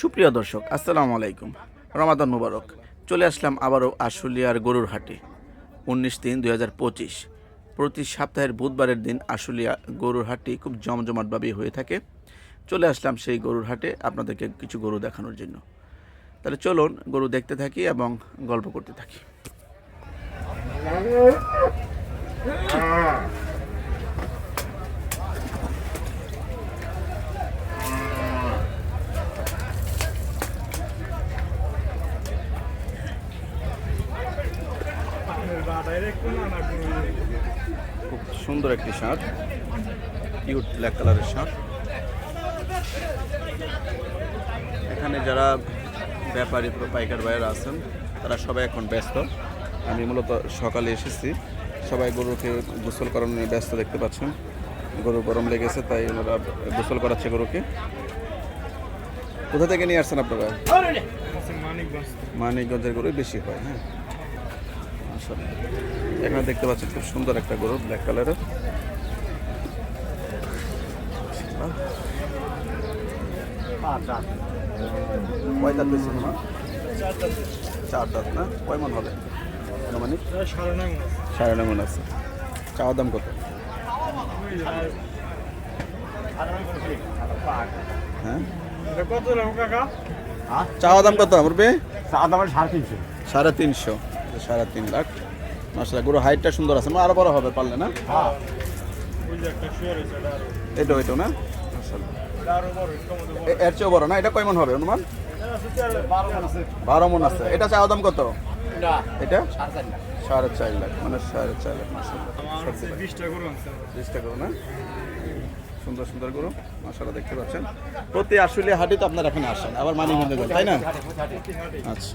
সুপ্রিয় দর্শক, আসসালামু আলাইকুম। রমাদান মুবারক। চলে আসলাম আবারও আশুলিয়ার গরুর হাটে। উনিশ তিন দুই প্রতি সপ্তাহের বুধবারের দিন আশুলিয়া গরুর হাটটি খুব জমজমাটভাবেই হয়ে থাকে। চলে আসলাম সেই গরুর হাটে আপনাদেরকে কিছু গরু দেখানোর জন্য। তাহলে চলুন গরু দেখতে থাকি এবং গল্প করতে থাকি। খুব সুন্দর একটি শার্ট। কিউট ব্ল্যাক কালারের শার্ট। এখানে যারা ব্যাপারী পুরো পাইকার ভাইয়েরা আছেন তারা সবাই এখন ব্যস্ত। আমি মূলত সকালে এসেছি। সবাই গরুকে গোসল করানো নিয়ে ব্যস্ত দেখতে পাচ্ছেন। গরু গরম লেগেছে তাই ওনারা গোসল করাচ্ছে গরুকে। কোথা থেকে নিয়ে আসছেন আপনারা? মানিকগঞ্জের গরু বেশি হয় হ্যাঁ। আসলে। এখানে দেখতে পাচ্ছেন খুব সুন্দর একটা গরু ব্ল্যাক কালারের কয় দাঁত বেশি তোমার চার দাঁত না? কয় মন হবে? সাড়ে নয় মন আছে। চাওয়া দাম কত? হ্যাঁ? চাওয়া দাম কত আমার বে সাড়ে তিনশো। সাড়ে তিন লাখ। মাসা গরু হাইটটা সুন্দর আছে। আরও বড় হবে পারলে না? এটা ওইটা না? এর চেয়েও বড় না? এটা কয় মন হবে অনুমান? বারো মন আছে। এটা চাওয়া দাম কত? এটা? সাড়ে চার লাখ। মানে সাড়ে চার লাখ মাসাল্লাহ চেষ্টা করো না? সুন্দর সুন্দর গরু মাসালা দেখতে পাচ্ছেন। প্রতি আসলে হাটে তো আপনারা এখানে আসেন আবার মানি কিনতে যান তাই না? আচ্ছা।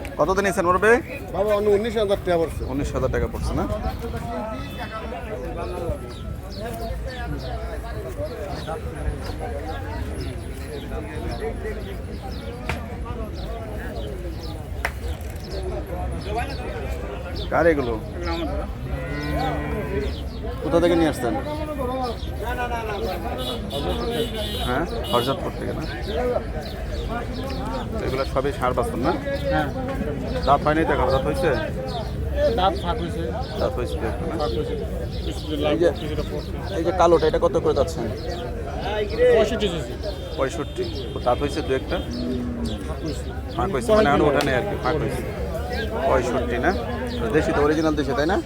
কত দিন নিয়েছেন মরবে বাবা উনিশ হাজার টাকা পড়ছে। উনিশ হাজার টাকা পড়ছে না? কার এগুলো? কোথা থেকে নিয়ে আসতেন হ্যাঁ? হরজাতপুর থেকে না? এগুলো সবই সার বাসন না? হ্যাঁ। দাঁত হয়নি দেখা দাঁত হয়েছে? এই যে কালোটা এটা কত করে যাচ্ছেন পঁয়ষট্টি দাঁত হয়েছে দু একটা? ফাঁক হয়েছে। মানে ওঠা নেই আর কি ফাঁক হয়েছে। পঁয়ষট্টি না? দেশি তো অরিজিনাল দেশি তাই না?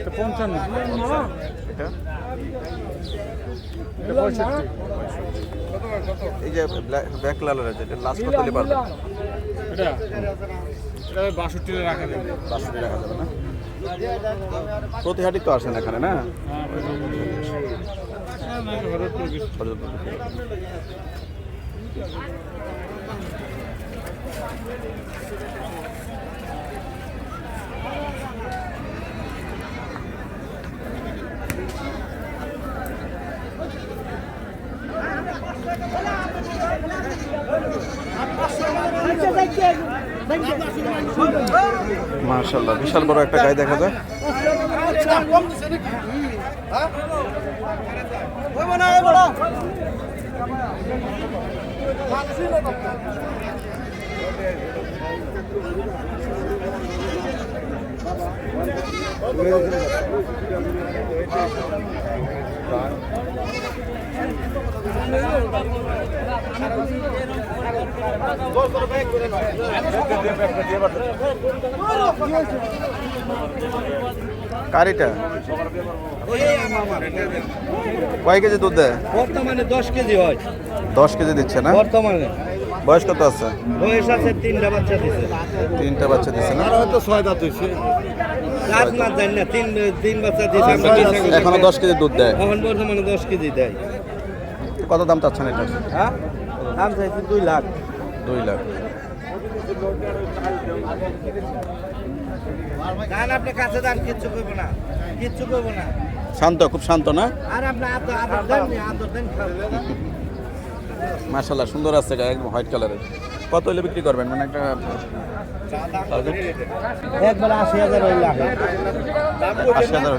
এটা পঞ্চান্ন। এটা? এটা এই যে ব্ল্যাক কালারের যেটা লাস্ট কত এটা? এটা বাষট্টি রাখা যাবে। বাষট্টি রাখা যাবে না? প্রতি হাটি তো আসেন এখানে না? হ্যাঁ মার্শাল্লাহ বিশাল বড় একটা গায়ে দেখা যায়। দিয়ে কারিটা? কয় কেজি দুধ দেয়? বর্তমানে দশ কেজি হয়। দশ কেজি দিচ্ছে না? বর্তমানে। বয়স কত আছে? বয়স আছে তিনটা বাচ্চা দিছে। তিনটা বাচ্চা দিচ্ছে না? হয়তো ছয় দাঁত হয়েছে না জানি না তিন তিন বাচ্চা দিছে। আমরা এখনও দশ কেজি দুধ দেয়? এখন বর্তমানে দশ কেজি দেয়। কত দাম চাচ্ছেন এটা? হ্যাঁ? দাম চাইছে দুই লাখ। দুই লাখ। দান আপনি কাছে দান কিচ্ছু করব না। কিচ্ছু করব না। শান্ত খুব শান্ত না? আর আপনি আদর আদর দেন আদর দেন খাব। মাশাল্লাহ সুন্দর আছে একদম হোয়াইট কালারের। কত হলে বিক্রি করবেন? মানে একটা একবার আশি হাজার হইলে আশি হাজার।